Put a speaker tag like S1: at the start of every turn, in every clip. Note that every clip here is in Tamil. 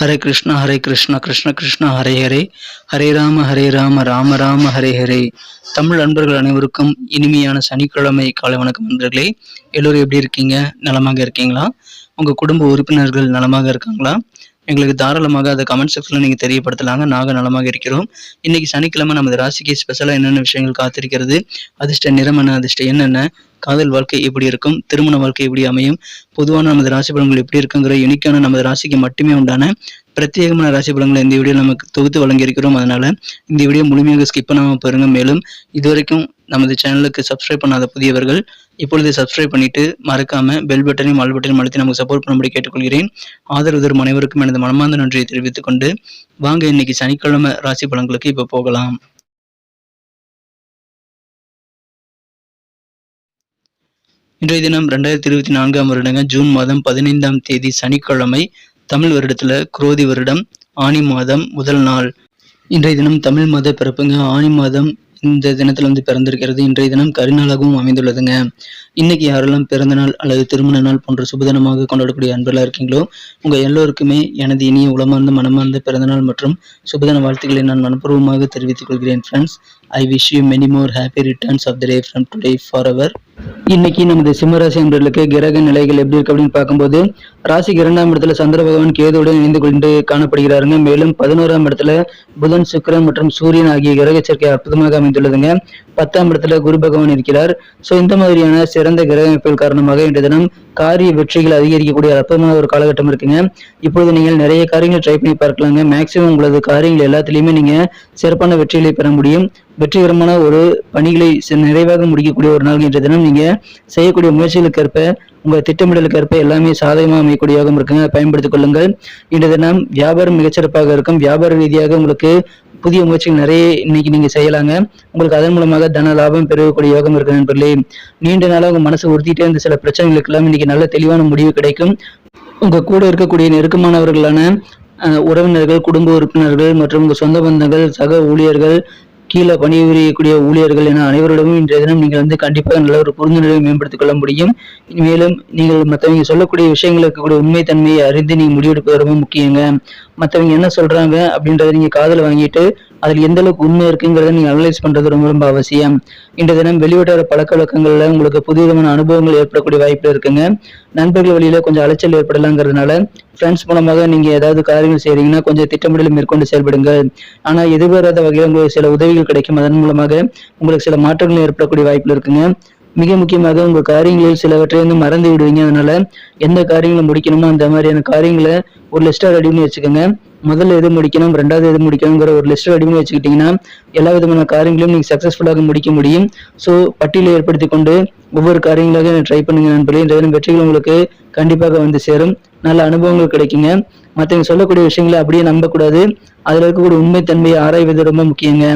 S1: ஹரே கிருஷ்ணா ஹரே கிருஷ்ணா கிருஷ்ண கிருஷ்ணா ஹரே ஹரே. ஹரே ராம ஹரே ராம ராம ராம ஹரே ஹரே. தமிழ் நண்பர்கள் அனைவருக்கும் இனிமையான சனிக்கிழமை காலை வணக்கம் நண்பர்களே. எல்லோரும் எப்படி இருக்கீங்க? நலமாக இருக்கீங்களா? உங்கள் குடும்ப உறுப்பினர்கள் நலமாக இருக்காங்களா? எங்களுக்கு தாராளமாக அதை கமெண்ட் செக்ஷனில் நீங்கள் தெரியப்படுத்தலாங்க. நாங்கள் நலமாக இருக்கிறோம். இன்னைக்கு சனிக்கிழமை நமது ராசிக்கு ஸ்பெஷலாக என்னென்ன விஷயங்கள் காத்திருக்கிறது? அதிர்ஷ்ட நிறம் என்ன என்னென்ன? காதல் வாழ்க்கை எப்படி இருக்கும்? திருமண வாழ்க்கை எப்படி அமையும்? பொதுவான நமது ராசி பலன்கள் எப்படி இருக்குங்கிற யுனிக்கான நமது ராசிக்கு மட்டுமே உண்டான பிரத்யேகமான ராசி பலன்களை இந்த வீடியோ நமக்கு தொகுத்து வழங்கியிருக்கிறோம். அதனால இந்த வீடியோ முழுமையாக ஸ்கிப் பண்ணாமல் பாருங்க. மேலும் இதுவரைக்கும் நமது சேனலுக்கு சப்ஸ்கிரைப் பண்ணாத புதியவர்கள் இப்பொழுது சப்ஸ்கிரைப் பண்ணிட்டு மறக்காம பெல் பட்டனையும் ஆல் பட்டனையும் அழுத்தி நமக்கு சப்போர்ட் பண்ணும்படி கேட்டுக்கொள்கிறேன். ஆதரவு தரும் அனைவருக்கும் எனது மனமார்ந்த நன்றியை தெரிவித்துக் கொண்டு வாங்க இன்னைக்கு சனிக்கிழமை ராசி பலன்களுக்கு இப்போ போகலாம். இன்றைய தினம் ரெண்டாயிரத்தி இருபத்தி நான்காம் வருடங்க ஜூன் மாதம் பதினைந்தாம் தேதி சனிக்கிழமை தமிழ் வருடத்துல குரோதி வருடம் ஆனி மாதம் முதல் நாள். இன்றைய தினம் தமிழ் மாத பிறப்புங்க ஆனி மாதம் இந்த தினத்துல வந்து பிறந்திருக்கிறது. இன்றைய தினம் கரிநாளாகவும் அமைந்துள்ளதுங்க. இன்னைக்கு யாரெல்லாம் பிறந்த நாள் அல்லது திருமண நாள் போன்ற சுபதினமாக கொண்டாடக்கூடிய அன்பெல்லாம் இருக்கீங்களோ உங்க எல்லோருக்குமே எனது இனிய உளமார்ந்த மனமார்ந்த பிறந்த நாள் மற்றும் சுபதின வாழ்த்துக்களை நான் மனப்பூர்வமாக தெரிவித்துக் கொள்கிறேன் friends I wish you many more happy returns of the day from today for our இன்னைக்கு நமது சிம்மராசி அன்பர்களுக்கு கிரக நிலைகள் எப்படி இருக்கு அப்படின்னு பார்க்கும்போது ராசிக்கு இரண்டாம் இடத்துல சந்திர பகவான் கேதுவுடன் இணைந்து கொண்டு காணப்படுகிறாருங்க. மேலும் பதினோராம் இடத்துல புதன் சுக்கிரன் மற்றும் சூரியன் ஆகிய கிரக சேர்க்கை அற்புதமாக அமைந்துள்ளதுங்க. பத்தாம் இடத்துல குரு பகவான் இருக்கிறார். ஸோ இந்த மாதிரியான சிறந்த கிரக அமைப்புகள் காரணமாக இன்றைய தினம் காரிய வெற்றிகள் அதிகரிக்கக்கூடிய அற்புதமான ஒரு காலகட்டம் இருக்குங்க. இப்பொழுது நீங்கள் நிறைய காரியங்களை ட்ரை பண்ணி பார்க்கலாங்க. மேக்சிமம் உங்களது காரியங்கள் எல்லாத்துலேயுமே நீங்க சிறப்பான வெற்றிகளை பெற முடியும். வெற்றிகரமான ஒரு பணிகளை நிறைவாக முடிக்கக்கூடிய ஒரு நாள் என்ற தினம். நீங்க செய்யக்கூடிய முயற்சிகளுக்கு ஏற்ப உங்க திட்டமிடலுக்கு ஏற்ப எல்லாமே சாதகமாக அமையக்கூடியதாக இருக்குங்க. பயன்படுத்திக் கொள்ளுங்கள். இன்றைய தினம் வியாபாரம் மிகச்சிறப்பாக இருக்கும். வியாபார ரீதியாக உங்களுக்கு புதிய முயற்சிகள் நிறைய இன்னைக்கு நீங்க செய்யலாங்க. உங்களுக்கு அதன் மூலமாக தன லாபம் பெறக்கூடிய யோகம் இருக்கு நண்பர்களே. நீண்ட நாளாக உங்க மனசு உறுத்திட்டே இருந்த சில பிரச்சனைகளுக்கு எல்லாம் இன்னைக்கு நல்ல தெளிவான முடிவு கிடைக்கும். உங்க கூட இருக்கக்கூடிய நெருக்கமானவர்களான உறவினர்கள் குடும்ப உறுப்பினர்கள் மற்றும் உங்க சொந்த பந்தங்கள் சக ஊழியர்கள் கீழே பணிபுரியக்கூடிய ஊழியர்கள் என அனைவரிடமும் இன்றைய தினம் நீங்கள் வந்து கண்டிப்பாக நல்ல ஒரு புரிந்துணர்வை மேம்படுத்திக் கொள்ள முடியும். மேலும் நீங்கள் மற்றவங்க சொல்லக்கூடிய விஷயங்கள் இருக்கக்கூடிய உண்மைத்தன்மையை அறிந்து நீங்க முடிவெடுப்பது ரொம்ப முக்கியங்க. மற்றவங்க என்ன சொல்றாங்க அப்படின்றத நீங்க காதுல வாங்கிட்டு அதில் எந்த அளவுக்கு உண்மை இருக்குங்கிறத நீங்கள் அனலைஸ் பண்ணுறது ரொம்ப ரொம்ப அவசியம். இன்றைய தினம் வெளிவட்டார பழக்க வழக்கங்களில் உங்களுக்கு புதுவிதமான அனுபவங்கள் ஏற்படக்கூடிய வாய்ப்பு இருக்குங்க. நண்பர்கள் வழியில கொஞ்சம் அலைச்சல் ஏற்படலாங்கிறதுனால ஃப்ரெண்ட்ஸ் மூலமாக நீங்கள் ஏதாவது காரியங்கள் செய்கிறீங்கன்னா கொஞ்சம் திட்டமிடல் மேற்கொண்டு செயல்படுங்க ஆனால் எதிர்பாராத வகையில் உங்களுக்கு சில உதவிகள் கிடைக்கும். அதன் மூலமாக உங்களுக்கு சில மாற்றங்கள் ஏற்படக்கூடிய வாய்ப்பு இருக்குங்க. மிக முக்கியமாக உங்க காரியங்களில் சிலவற்றை வந்து மறந்து விடுவீங்க. அதனால எந்த காரியங்களை முடிக்கணுமோ அந்த மாதிரியான காரியங்களை ஒரு லிஸ்டா ரெடி பண்ணி வச்சுக்கோங்க. முதல்ல எது முடிக்கணும் ரெண்டாவது எது முடிக்கணுங்கிற ஒரு லிஸ்ட் ரெடி பண்ணி வச்சுக்கிட்டீங்கன்னா எல்லா விதமான காரியங்களையும் நீங்க சக்சஸ்ஃபுல்லாக முடிக்க முடியும். ஸோ பட்டியலை ஏற்படுத்தி கொண்டு ஒவ்வொரு காரியங்களாக ட்ரை பண்ணுங்க நண்பர்களே. இந்த வெற்றிகள் உங்களுக்கு கண்டிப்பாக வந்து சேரும். நல்ல அனுபவங்கள் கிடைக்குங்க. மற்றவங்க சொல்லக்கூடிய விஷயங்களை அப்படியே நம்பக்கூடாது. அதுல இருக்கக்கூடிய உண்மைத்தன்மையை ஆராய்வது ரொம்ப முக்கியங்க.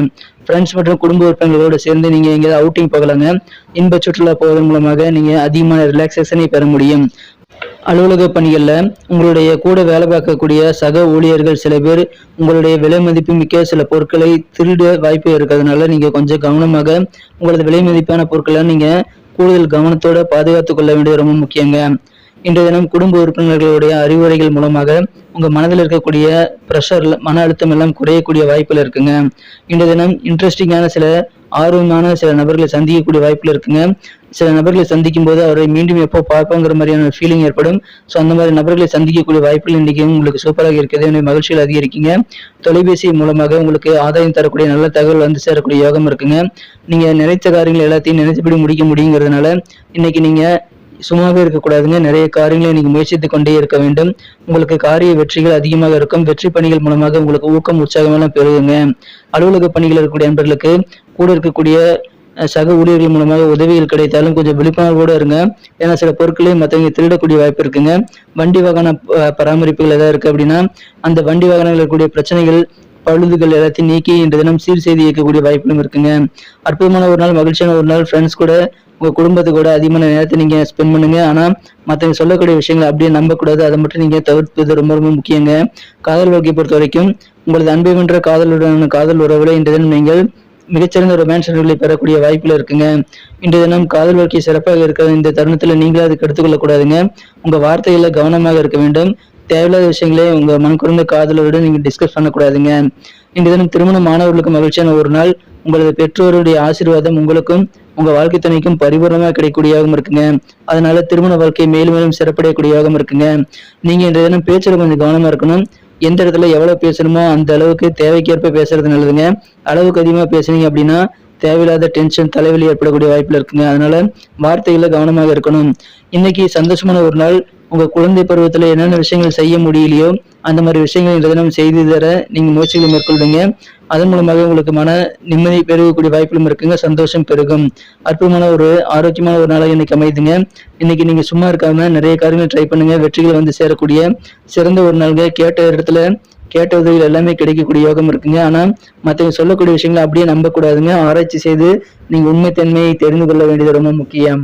S1: ஃப்ரெண்ட்ஸ் மற்றும் குடும்ப உறுப்பினர்களோடு சேர்ந்து நீங்க எங்கேயாவது அவுட்டிங் போகலாங்க. இன்ப சுற்றுலா போவதன் மூலமாக நீங்க அதிகமான ரிலாக்ஸேஷனை பெற முடியும். அலுவலக பணிகள்ல உங்களுடைய கூட வேலை பார்க்கக்கூடிய சக ஊழியர்கள் சில பேர் உங்களுடைய விலை மதிப்பு மிக்க சில பொருட்களை திருட வாய்ப்பு இருக்கிறதுனால நீங்க கொஞ்சம் கவனமாக உங்களது விலை மதிப்பான பொருட்களை நீங்க கூடுதல் கவனத்தோட பாதுகாத்துக் கொள்ள வேண்டியது ரொம்ப முக்கியங்க. இன்றைய தினம் குடும்ப உறுப்பினர்களுடைய அறிவுரைகள் மூலமாக உங்கள் மனதில் இருக்கக்கூடிய ப்ரெஷர் மன அழுத்தம் எல்லாம் குறையக்கூடிய வாய்ப்பில் இருக்குங்க. இன்றைய தினம் இன்ட்ரெஸ்டிங்கான சில ஆர்வமான சில நபர்களை சந்திக்கக்கூடிய வாய்ப்பில் இருக்குங்க. சில நபர்களை சந்திக்கும் போது அவரை மீண்டும் எப்போ பார்ப்போங்கிற மாதிரியான ஃபீலிங் ஏற்படும். ஸோ அந்த மாதிரி நபர்களை சந்திக்கக்கூடிய வாய்ப்புகள் இன்றைக்கும் உங்களுக்கு சூப்பராக இருக்கிறது என்னுடைய மகிழ்ச்சியில் அதிகரிக்கீங்க தொலைபேசி மூலமாக உங்களுக்கு ஆதாயம் தரக்கூடிய நல்ல தகவல் வந்து சேரக்கூடிய யோகம் இருக்குங்க. நீங்கள் நினைத்த காரியங்கள் எல்லாத்தையும் நினைச்சபடி முடிக்க முடியுங்கிறதுனால இன்னைக்கு நீங்கள் சும்மாவே இருக்கக்கூடாதுங்க. நிறைய காரியங்களை நீங்க முயற்சித்துக் கொண்டே இருக்க வேண்டும். உங்களுக்கு காரிய வெற்றிகள் அதிகமாக இருக்கும். வெற்றி பணிகள் மூலமாக உங்களுக்கு ஊக்கம் உற்சாகமெல்லாம் பெருகுங்க. அலுவலக பணிகள் இருக்கக்கூடிய நண்பர்களுக்கு கூட இருக்கக்கூடிய சக ஊழியர்கள் மூலமாக உதவிகள் கிடைத்தாலும் கொஞ்சம் விழிப்புணர்வோடு இருங்க. ஏன்னா சில பொருட்களை மற்றவங்க திருடக்கூடிய வாய்ப்பு இருக்குங்க. வண்டி வாகன பராமரிப்புகள் ஏதாவது இருக்கு அப்படின்னா அந்த வண்டி வாகனங்கள் இருக்கக்கூடிய பிரச்சனைகள் பழுதுகள் எல்லாத்தையும் நீக்கி இன்று தினம் சீர் செய்து இயக்கக்கூடிய வாய்ப்புகளும் இருக்குங்க. அற்புதமான ஒரு நாள் மகிழ்ச்சியான ஒரு நாள். ஃப்ரெண்ட்ஸ் கூட உங்க குடும்பத்து கூட அதிகமான நேரத்தை நீங்க ஸ்பெண்ட் பண்ணுங்க. ஆனா மத்தவங்க சொல்லக்கூடிய விஷயங்களை அப்படியே நம்பக்கூடாது. அதை மட்டும் நீங்க தவிர்ப்பது ரொம்ப ரொம்ப முக்கியங்க. காதல் வாழ்க்கையை பொறுத்த வரைக்கும் உங்களது அன்பை வென்ற காதலுடன் காதல் உறவுல இன்று தினம் நீங்கள் மிகச்சிறந்த ரொமான்ஸ்களை பெறக்கூடிய வாய்ப்புல இருக்குங்க. இன்றைய தினம் காதல் வாழ்க்கை சிறப்பாக இருக்கிற இந்த தருணத்துல நீங்களும் அதுக்கு எடுத்துக்கொள்ள கூடாதுங்க உங்க வார்த்தைகளை கவனமாக இருக்க வேண்டும். தேவையில்லாத விஷயங்களே உங்க மனக்குறந்த காதலோடு நீங்க டிஸ்கஸ் பண்ணக்கூடாதுங்க. இன்று தினம் திருமண மாணவர்களுக்கு மகிழ்ச்சியான ஒரு நாள். உங்களது பெற்றோருடைய ஆசீர்வாதம் உங்களுக்கும் உங்க வாழ்க்கை துணைக்கும் பரிபூர்ணமாக கிடைக்கூடியதாகவும் இருக்குங்க. அதனால திருமண வாழ்க்கை மேலும் மேலும் சிறப்படையக்கூடியதாகவும் இருக்குங்க. நீங்க இன்றைய தினம் பேச்சில் கொஞ்சம் கவனமா இருக்கணும். எந்த இடத்துல எவ்வளவு பேசணுமோ அந்த அளவுக்கு தேவைக்கேற்ப பேசுறது நல்லதுங்க. அளவுக்கு அதிகமாக பேசுனீங்க அப்படின்னா தேவையில்லாத டென்ஷன் தலைவலி ஏற்படக்கூடிய வாய்ப்புல இருக்குங்க. அதனால வார்த்தைகளை கவனமாக இருக்கணும். இன்னைக்கு சந்தோஷமான ஒரு நாள். உங்க குழந்தை பருவத்துல என்னென்ன விஷயங்கள் செய்ய முடியலையோ அந்த மாதிரி விஷயங்கள் இந்த தினம் செய்து தர நீங்க முயற்சிகளை மேற்கொள்வீங்க அதன் மூலமாக உங்களுக்கு மன நிம்மதி பெருகக்கூடிய வாய்ப்புகளும் இருக்குங்க. சந்தோஷம் பெருகும். அற்புதமான ஒரு ஆரோக்கியமான ஒரு நாளாக இன்னைக்கு அமைதுங்க. இன்னைக்கு நீங்க சும்மா இருக்காம நிறைய காரியங்கள் ட்ரை பண்ணுங்க. வெற்றிகள் வந்து சேரக்கூடிய சிறந்த ஒரு நாளுங்க. கேட்ட இடத்துல கேட்ட உதவிகள் எல்லாமே கிடைக்கக்கூடிய யோகம் இருக்குங்க. ஆனா மற்றவங்க சொல்லக்கூடிய விஷயங்களை அப்படியே நம்பக்கூடாதுங்க. ஆராய்ச்சி செய்து நீங்க உண்மைத்தன்மையை தெரிந்து கொள்ள வேண்டியது ரொம்ப முக்கியம்.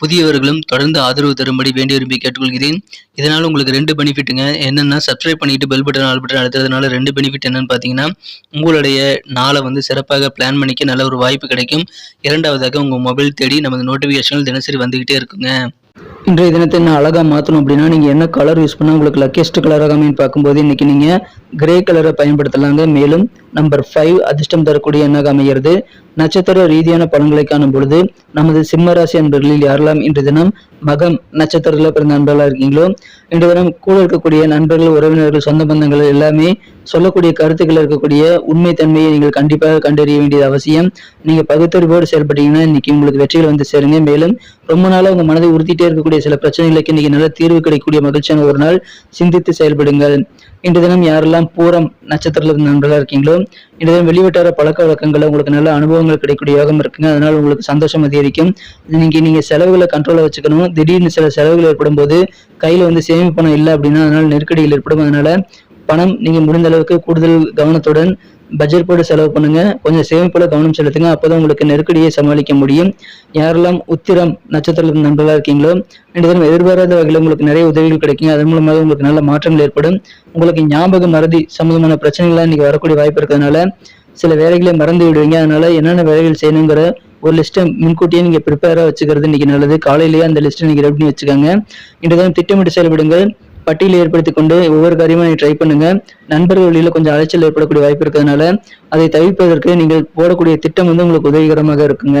S2: புதியவர்களும் தொடர்ந்து ஆதரவு தரும்படி வேண்டி விரும்பி கேட்டுக்கொள்கிறேன். இதனால் உங்களுக்கு ரெண்டு பெனிஃபிட்டுங்க என்னென்னா சப்ஸ்கிரைப் பண்ணிட்டு பெல் பட்டன் ஆல் பட்டன் அழுத்துறதுனால ரெண்டு பெனிஃபிட் என்னன்னு பார்த்தீங்கன்னா உங்களுடைய நாளை வந்து சிறப்பாக பிளான் பண்ணிக்க நல்ல ஒரு வாய்ப்பு கிடைக்கும். இரண்டாவதாக உங்கள் மொபைல் தேடி நமது நோட்டிஃபிகேஷன்கள் தினசரி வந்துக்கிட்டே இருக்குங்க.
S1: இன்றைய தினத்தை என்ன அழகாக மாற்றணும் அப்படின்னா நீங்கள் என்ன கலர் யூஸ் பண்ணால் உங்களுக்கு லக்கியஸ்ட் கலராக அமைன்னு பார்க்கும்போது இன்னைக்கு நீங்கள் கிரே கலரை பயன்படுத்தலாங்க. மேலும் நம்பர் ஃபைவ் அதிர்ஷ்டம் தரக்கூடிய எண்ணாக அமைகிறது. நட்சத்திர ரீதியான பலன்களை காணும் பொழுது நமது சிம்ம ராசி அன்பர்களில் யாரெல்லாம் இன்று தினம் மகம் நட்சத்திரத்தில் பிறந்த நண்பர்களாக இருக்கீங்களோ இன்று தினம் கூட இருக்கக்கூடிய நண்பர்கள் உறவினர்கள் சொந்த பந்தங்கள் எல்லாமே சொல்லக்கூடிய கருத்துக்கள் இருக்கக்கூடிய உண்மை தன்மையை நீங்கள் கண்டிப்பாக கண்டறிய வேண்டியது அவசியம். நீங்க பகுத்தறிவோடு செயல்பட்டீங்கன்னா இன்னைக்கு உங்களுக்கு வெற்றிகள் வந்து சேருங்க. மேலும் ரொம்ப நாளாக உங்க மனதை உறுத்திட்டே இருக்கக்கூடிய சில பிரச்சனைகளுக்கு இன்னைக்கு நல்ல தீர்வு கிடைக்கக்கூடிய மகிழ்ச்சியான ஒரு நாள். சிந்தித்து செயல்படுங்கள். இன்று தினம் யாரெல்லாம் பூரம் நட்சத்திரத்தில் நண்பர்களாக இருக்கீங்களோ இன்று தினம் வெளிவட்டார பழக்க வழக்கங்கள் உங்களுக்கு நல்ல அனுபவங்கள் கிடைக்கக்கூடிய யோகம் இருக்குங்க. அதனால் உங்களுக்கு சந்தோஷம் அதிகரிக்கும். நீங்கள் நீங்கள் செலவுகளை கண்ட்ரோலாக வச்சுக்கணும். திடீர்னு சில செலவுகள் ஏற்படும் போது கையில் வந்து சேமிப்பு பணம் இல்லை அப்படின்னா அதனால் நெருக்கடிகள் ஏற்படும். அதனால் பணம் நீங்கள் முடிந்த அளவுக்கு கூடுதல் கவனத்துடன் பட்ஜெட் போட்டு செலவு பண்ணுங்க. கொஞ்சம் சேமிப்புல கவனம் செலுத்துங்க. அப்போதான் உங்களுக்கு நெருக்கடியை சமாளிக்க முடியும். யாரெல்லாம் உத்திரம் நட்சத்திரத்தில் நண்பராக இருக்கீங்களோ ரெண்டு தினம் எதிர்பாராத வகையில் உங்களுக்கு நிறைய உதவிகள் கிடைக்கும். அதன் மூலமாக உங்களுக்கு நல்ல மாற்றங்கள் ஏற்படும். உங்களுக்கு ஞாபக மறதி சம்பந்தமான பிரச்சனைகள்லாம் இன்னைக்கு வரக்கூடிய வாய்ப்பு இருக்கிறதுனால சில வேலைகளை மறந்து விடுவீங்க. அதனால என்னென்ன வேலைகள் செய்யணுங்கிற ஒரு லிஸ்ட்டை முன்கூட்டியே நீங்கள் ப்ரிப்பேராக வச்சுக்கிறது இன்னைக்கு நல்லது. காலையிலேயே அந்த லிஸ்ட்டை நீங்கள் ரெடி பண்ணி வச்சுக்கோங்க. இன்று தினம் திட்டமிட்டு செயல்படுங்கள். பட்டியலை ஏற்படுத்தி கொண்டு ஒவ்வொரு காரியமும் நீங்கள் ட்ரை பண்ணுங்க. நண்பர்கள் வழியில் கொஞ்சம் அலைச்சல் ஏற்படக்கூடிய வாய்ப்பு இருக்கிறதுனால அதை தவிர்ப்பதற்கு நீங்கள் போடக்கூடிய திட்டம் வந்து உங்களுக்கு உதவிகரமாக இருக்குங்க.